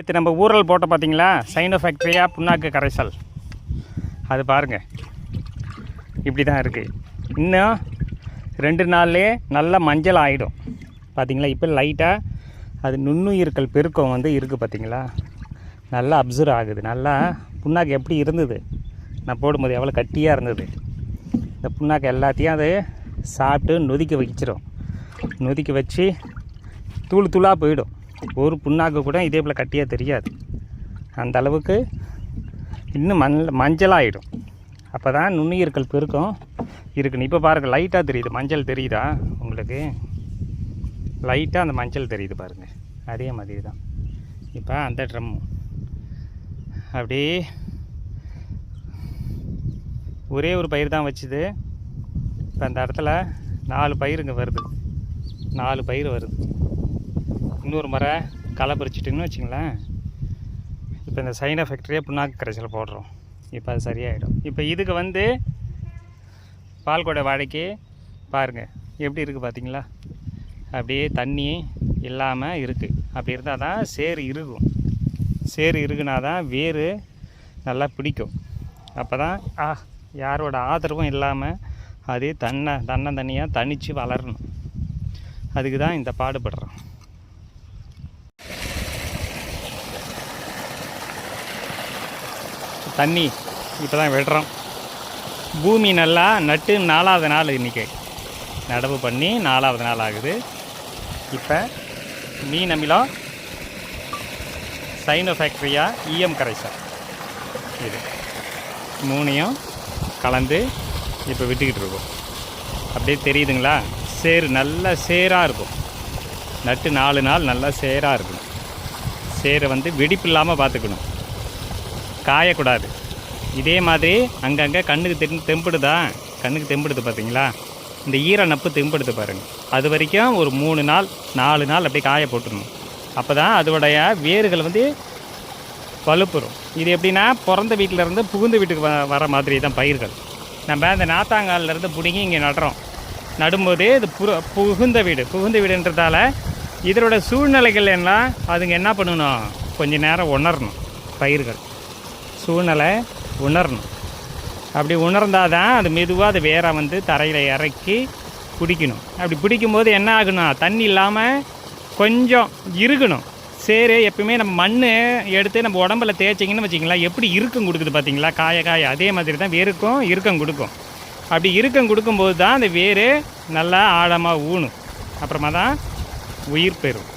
நேற்று நம்ம ஊரல் போட்ட பார்த்தீங்களா சைனோ ஃபேக்ட்ரியா புண்ணாக்கு கரைசல். அது பாருங்கள் இப்படி தான் இருக்குது இன்னும் ரெண்டு நாள்லேயே நல்லா மஞ்சள் ஆகிடும் பார்த்தீங்களா இப்போ லைட்டாக அது நுண்ணுயிர்கள் பெருக்கம் வந்து இருக்குது பார்த்தீங்களா நல்லா அப்சர்வ் ஆகுது. நல்லா புண்ணாக்கு எப்படி இருந்தது? நான் போடும்போது எவ்வளோ கட்டியாக இருந்தது? இந்த புண்ணாக்கு எல்லாத்தையும் அது சாப்பிட்டு நொதிக்க வச்சிடும் நொதிக்க வச்சு தூள் தூளாக போயிடும். ஒரு புண்ணாக்கு கூட இதே போல் கட்டியாக தெரியாது. அந்த அளவுக்கு இன்னும் மண் மஞ்சளாகிடும் அப்போ தான் நுண்ணுயிர்கள் பெருக்கம் இருக்குன்னு. இப்போ பாருங்கள் லைட்டாக தெரியுது. மஞ்சள் தெரியுதா உங்களுக்கு? லைட்டாக அந்த மஞ்சள் தெரியுது பாருங்கள் அதே மாதிரி தான் இப்போ அந்த ட்ரம் அப்படியே ஒரே ஒரு பயிர் தான் வச்சுது. இப்போ அந்த இடத்துல நாலு பயிருங்க வருது. நாலு பயிர் வருது. இன்னொரு முறை களை பறிச்சிட்டிங்கன்னு வச்சுங்களேன். இப்போ இந்த சைனா ஃபேக்ட்ரியே புண்ணாக்கு கரைசல் போடுறோம். இப்போ அது சரியாயிடும். இப்போ இதுக்கு வந்து பால்கோடை வாழைக்கு பாருங்கள் எப்படி இருக்குது பார்த்தீங்களா? அப்படியே தண்ணி இல்லாமல் இருக்குது அப்படி இருந்தால் தான் சேறு இருக்கும் சேறு இருக்குனா தான் வேர் நல்லா பிடிக்கும். அப்போ தான் ஆ யாரோட ஆதரவும் இல்லாமல் அது தன்னை தன்னை தனியாக தனித்து வளரணும். அதுக்கு தான் இந்த பாடுபடுறோம். தண்ணி இப்போ தான் விடுறோம் பூமி நல்லா நட்டு நாலாவது நாள் இன்றைக்கி நடவு பண்ணி நாலாவது நாள் ஆகுது. இப்போ மீன் அமிலம் சைனோ ஃபேக்ட்ரியா இஎம் கரைசல். இது மூணையும் கலந்து இப்போ விட்டுக்கிட்டு இருக்கோம். அப்படியே தெரியுதுங்களா? சேர் நல்லா சேராக இருக்கும். நட்டு நாலு நாள் நல்லா சேராக இருக்கும். சேரை வந்து வெடிப்பு இல்லாமல் பார்த்துக்கணும் காயக்கூடாது. இதே மாதிரி அங்கங்கே கண்ணுக்கு தென் தெம்படுதா? கண்ணுக்கு தெம்படுது பார்த்தீங்களா இந்த ஈர நப்பு தெம்படுது பாருங்கள் அது வரைக்கும் ஒரு மூணு நாள் நாலு நாள் அப்படியே காய போட்டுடணும். அப்போ தான் அதோடைய வேர்கள் வந்து வலுப்புறும். இது எப்படின்னா பிறந்த வீட்டில் இருந்து புகுந்த வீட்டுக்கு வ வர மாதிரி தான் பயிர்கள். நம்ம அந்த நாத்தாங்கால்ல இருந்து பிடுங்கி இங்கே நடுறோம். நடும்போது இது புற புகுந்த வீடு புகுந்த வீடுன்றதால இதனோட சூழ்நிலைகள் எல்லாம் அதுங்க என்ன பண்ணணும்? கொஞ்ச நேரம் உணரணும் பயிர்கள். சூழ்நிலை உணரணும். அப்படி உணர்ந்தால் தான் அது மெதுவாக அது வேரை வந்து தரையில் இறக்கி பிடிக்கணும் அப்படி பிடிக்கும்போது என்ன ஆகுனா தண்ணி இல்லாமல் கொஞ்சம் இருக்கணும். சேரு எப்பயுமே நம்ம மண் எடுத்து நம்ம உடம்புல தேய்ச்சிங்கன்னு வச்சிங்களா எப்படி இறுக்கம் கொடுக்குது பார்த்தீங்களா? காய காய. அதே மாதிரி தான் வேருக்கும் இறுக்கம் கொடுக்கும். அப்படி இறுக்கம் கொடுக்கும்போது தான் அந்த வேர் நல்லா ஆழமாக ஊணும். அப்புறமா தான் உயிர் பெறும்.